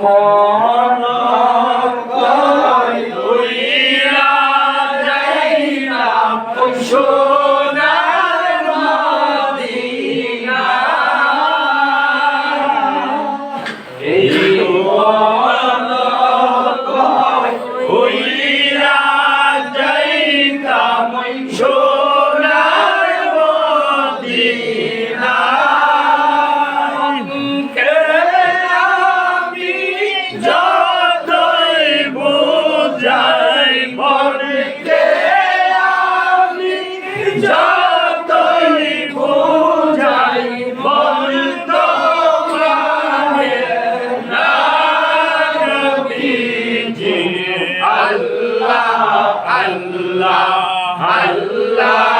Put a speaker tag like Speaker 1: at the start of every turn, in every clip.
Speaker 1: more. আল্লাহ আল্লাহ।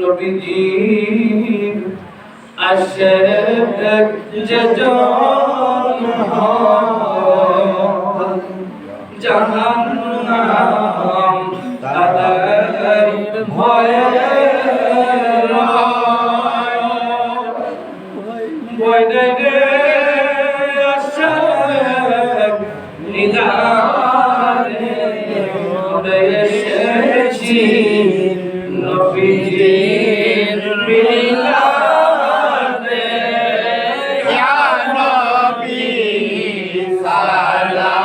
Speaker 1: নবীজির আশেক যে জন জাহান নাম তাদের ভয়ে I love.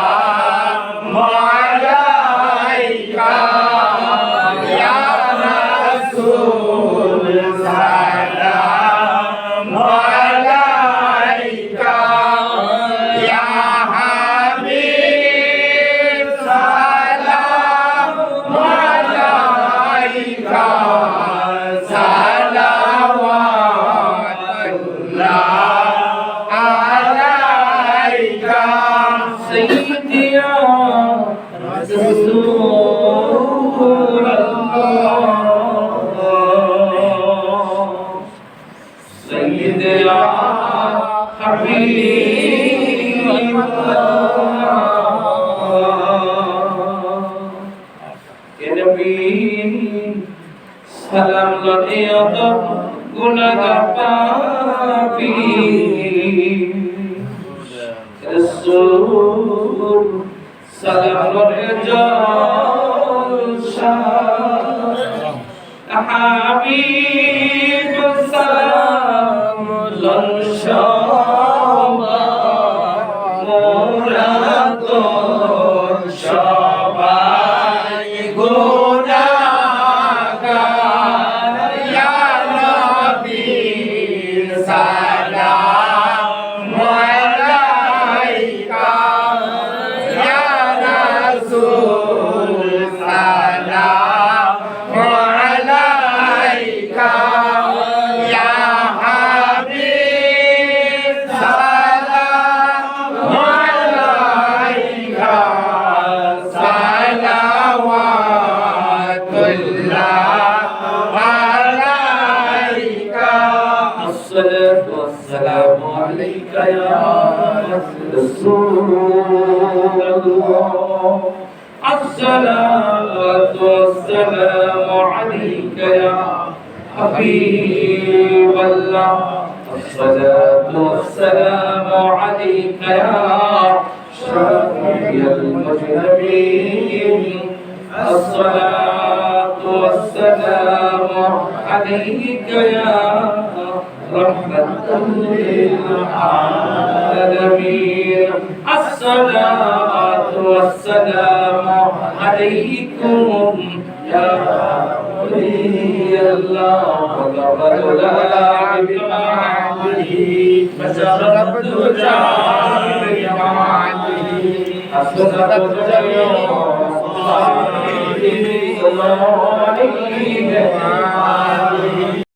Speaker 1: সালাম লড়িয়ত গুণগাপি রসূল সালাম লড়ে জলসা হাবিব مولا يا رسول الله الصلاة والسلام عليك يا حبيب الله الصلاة والسلام عليك يا شافي المذنبين الصلاة والسلام عليك يا رحمة للعالمين الصلاة والسلام عليكم يا ولي الله وقد لا بمعبده فسرت الدجى بمعبده أسرت الدجى الله عليه